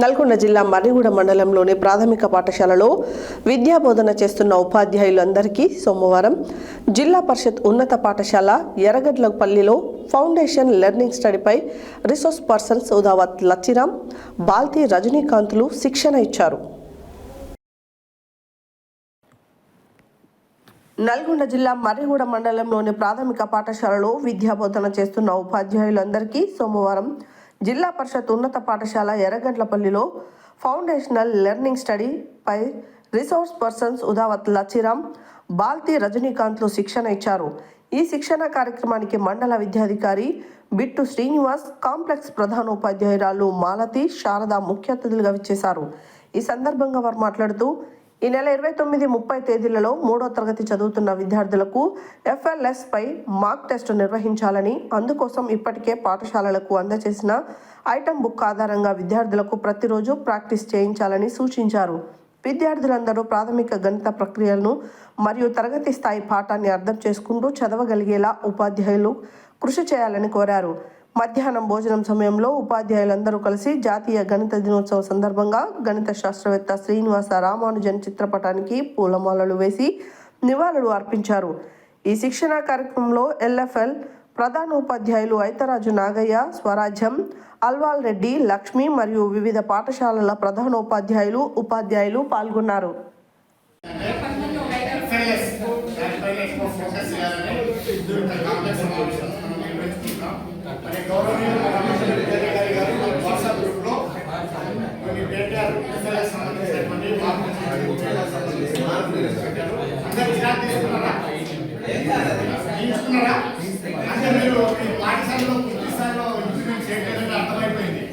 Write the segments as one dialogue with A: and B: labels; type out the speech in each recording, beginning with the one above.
A: నల్గొండ జిల్లా మర్రిగూడ మండలంలోని ప్రాథమిక పాఠశాలలో విద్యాబోధన చేస్తున్న ఉపాధ్యాయులందరికీ సోమవారం జిల్లా పరిషత్ ఉన్నత పాఠశాల ఎర్రగడ్లపల్లిలో ఫౌండేషన్ లెర్నింగ్ స్టడీపై రిసోర్స్ పర్సన్స్ ఉదావత్ లచ్చిరామ్ బాల్తి రజనీకాంత్లు శిక్షణ ఇచ్చారు. నల్గొండ జిల్లా మర్రిగూడ మండలంలోని ప్రాథమిక పాఠశాలలో విద్యాబోధన చేస్తున్న ఉపాధ్యాయులందరికీ సోమవారం జిల్లా పరిషత్ ఉన్నత పాఠశాల ఎర్రగంట్లపల్లిలో ఫౌండేషనల్ లెర్నింగ్ స్టడీ పై రిసోర్స్ పర్సన్స్ ఉదావత్ లచిరామ్ బాల్తి రజనీకాంత్లు శిక్షణ ఇచ్చారు. ఈ శిక్షణ కార్యక్రమానికి మండల విద్యాధికారి బిట్టు శ్రీనివాస్ కాంప్లెక్స్ ప్రధాన ఉపాధ్యాయురాలు మాలతి శారద ముఖ్య అతిథులుగా విచ్చేశారు. ఈ సందర్భంగా వారు మాట్లాడుతూ ఈ నెల ఇరవై తొమ్మిది ముప్పై తేదీలలో మూడో తరగతి చదువుతున్న విద్యార్థులకు ఎఫ్ఎల్ఎస్ పై మార్క్ టెస్ట్ నిర్వహించాలని అందుకోసం ఇప్పటికే పాఠశాలలకు అందజేసిన ఐటమ్ బుక్ ఆధారంగా విద్యార్థులకు ప్రతిరోజు ప్రాక్టీస్ చేయించాలని సూచించారు. విద్యార్థులందరూ ప్రాథమిక గణిత ప్రక్రియలను మరియు తరగతి స్థాయి పాఠాన్ని అర్థం చేసుకుంటూ చదవగలిగేలా ఉపాధ్యాయులు కృషి చేయాలని కోరారు. మధ్యాహ్నం భోజనం సమయంలో ఉపాధ్యాయులందరూ కలిసి జాతీయ గణిత దినోత్సవం సందర్భంగా గణిత శాస్త్రవేత్త శ్రీనివాస రామానుజన్ చిత్రపటానికి పూలమాలలు వేసి నివాళులు అర్పించారు. ఈ శిక్షణా కార్యక్రమంలో ఎల్ఎఫ్ఎల్ ప్రధాన ఉపాధ్యాయులు ఐతరాజు నాగయ్య స్వరాజ్యం అల్వాల్ రెడ్డి లక్ష్మి మరియు వివిధ పాఠశాలల ప్రధాన ఉపాధ్యాయులు ఉపాధ్యాయులు పాల్గొన్నారు
B: ఫోకస్ మరి గౌరవనీయులు మన కమిషనర్ విద్యాధికారి గారు వాట్సాప్ గ్రూప్లో కొన్ని డేటా ఎఫ్ఐఎస్ సంబంధించినటువంటి అందరు జిరాక్ తీసుకున్నారా తీసుకున్నారా అంటే మీరు మీ పాఠశాలలో పూర్తి స్థాయిలో ఇంప్లిమెంట్ చేయలేదని అర్థమైపోయింది.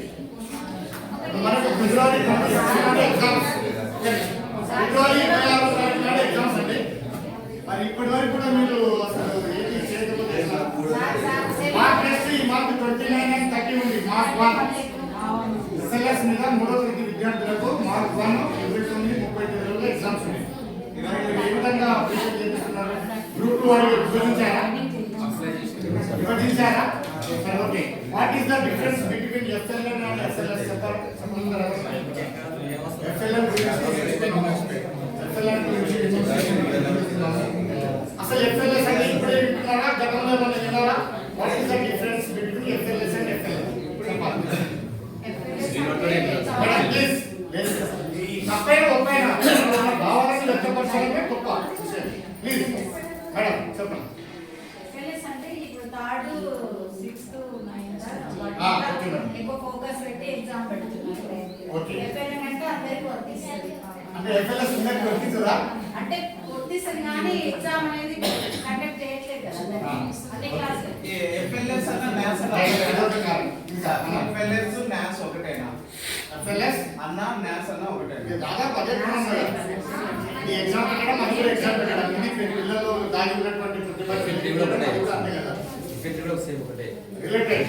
B: మనకు ఫిబ్రవరి ఎగ్జామ్స్ ఫిబ్రవరి ఇరవై ఆరో తారీఖు నాడు ఎగ్జామ్స్ అండి మరి ఇప్పటి వరకు కూడా మీరు అసలు ఏది చేయకపోతే ఎట్లా? మార్క్ టెస్ట్ ఈ mark twenty nine and thirty ఉంది మార్క్ వన్ ఎస్ఎల్ఎస్ మీద మూడో తరగతి విద్యార్థులకు మార్క్ వన్ ఇరవై తొమ్మిది ముప్పై తేదీలో ఎగ్జామ్స్ ఉన్నాయి. ఏ విధంగా అప్డేషన్ చేస్తున్నారు గ్రూప్ టూ వాళ్ళు విభజించారా? విభజించారా? సరే okay what is the difference between FLN and SLS FLN గురించి ఎఫ్ఎల్ఎన్ గురించి ఎఫ్ఎల్ఎస్ అంటే ఇప్పుడే వింటున్నారా గతంలో ఏమన్నా విన్నారా what is the difference between FLS and FLN madam please తప్పైన ఒప్పైన భావాలను వ్యక్తపరచాలంటే గొప్ప ప్లీజ్ మేడం చెప్పండి.
C: అంటే ఇప్పుడు థర్డ్ సిక్స్త్ నైన్త్
B: ఆ, ఓకే మేడం.
C: ఎక్కువ ఫోకస్ పెట్టి ఎగ్జామ్ పెడుతున్నారు.
B: ఓకే.
C: ఎఫ్ఎల్ఎన్ అంటే అందరికి వర్తిస్తుంది.
B: అంటే ఎఫ్ఎల్ఎస్ ఉన్నట్టు వర్తించదా
C: అంటే వర్తిస్తుంది కానీ ఎగ్జామ్ అనేది కండక్ట్ చేయట్లేదు కదా
B: ఆ.
C: అన్ని క్లాసులు
D: ఎఫ్ఎల్ఎస్ అన్న మ్యాథ్స్. ఎఫ్ఎల్ఎస్ మ్యాథ్స్ ఒకటేనా?
B: ఎఫ్ఎల్ఎస్
D: అన్న మ్యాథ్స్ అన్న
B: దాదాపు అదే ఎగ్జామ్ ఎగ్జామ్ పెట్టడం ఇది పిల్లలు దాగి ఉన్నటువంటి ప్రతిభ అది కూడా అంతే కదా. రిలేటెడ్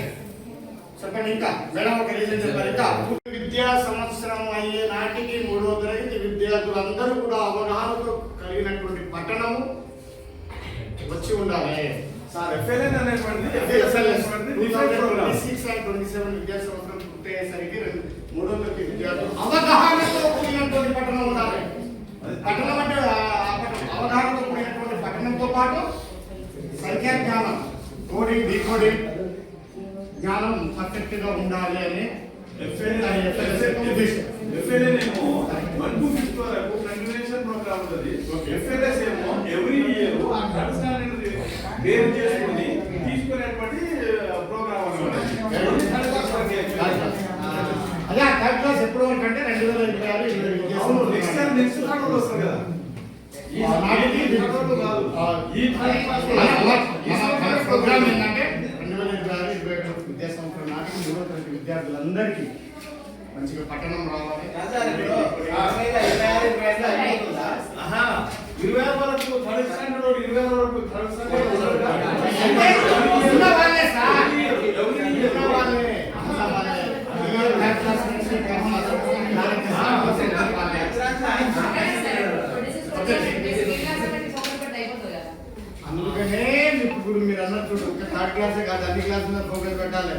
B: చెప్పండి ఇంకా. మేడం ఒక రీజన్ చెప్పారు ఇంకా విద్యా సంవత్సరం అయ్యే నాటికి మూడో తరగతి విద్యార్థులందరూ కూడా అవగాహనతో కలిగినటువంటి పట్టణము వచ్చి ఉండాలి.
D: Sir FLN
B: six and twenty seven విద్యా సంవత్సరం పూర్తయ్యేసరికి మూడో తరగతి విద్యార్థులు అవగాహనతో కూడినటువంటి పట్టణం ఉండాలి. పట్టణం అంటే ఆ పట్టణం అవగాహనతో కూడినటువంటి పట్టణంతో పాటు సంఖ్యా జ్ఞానం కోడింగ్ డీకోడింగ్ జ్ఞానం పర్ఫెక్ట్గా ఉండాలి అని
D: ఎఫ్ఎల్ఎన్ ఏమో వన్ టు ఫిఫ్త్ వరకు కంటిన్యూషన్ ప్రోగ్రామ్ ఉంటుంది. ఎఫ్ఎల్ఎస్ ఏమో ఎవ్రీ ఇయర్ ఆ చేసుకుని తీసుకునేటువంటి ప్రోగ్రామ్
B: అదే ఆ థర్డ్ క్లాస్ ఎప్పుడు వరకు అంటే రెండు వేల ఇరవై ఆరు
D: నెక్స్ట్. నెక్స్ట్ వస్తుంది కదా.
B: ప్రోగ్రామ్ ఏంటంటే రెండు వేల ఇరవై ఆరు ఇరవై ఏడు విద్యా సంవత్సరం నాటికి మూడో తరగతి విద్యార్థులందరికీ మంచిగా పట్టణం రావాలి
D: ఇరవై వరకు ఇరవై వరకు థర్డ్ స్టాండర్డ్ ఉన్నాడు కదా.
B: ఉన్న వాళ్ళే సార్.
D: ఎవరి
B: ఉన్న వాళ్ళే. ఉన్న వాళ్ళే. పిల్లలు థర్డ్ క్లాస్ నుంచి క్రమం అసలు నాలుగు క్లాస్ నుంచి వాళ్ళే. అందుకనే ఇప్పుడు మీరు అన్నట్టు ఒక థర్డ్ క్లాసే కాదు అన్ని క్లాస్ మీద ఫోకస్ పెట్టాలి.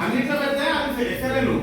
D: అన్నింటిలో పెడితే అది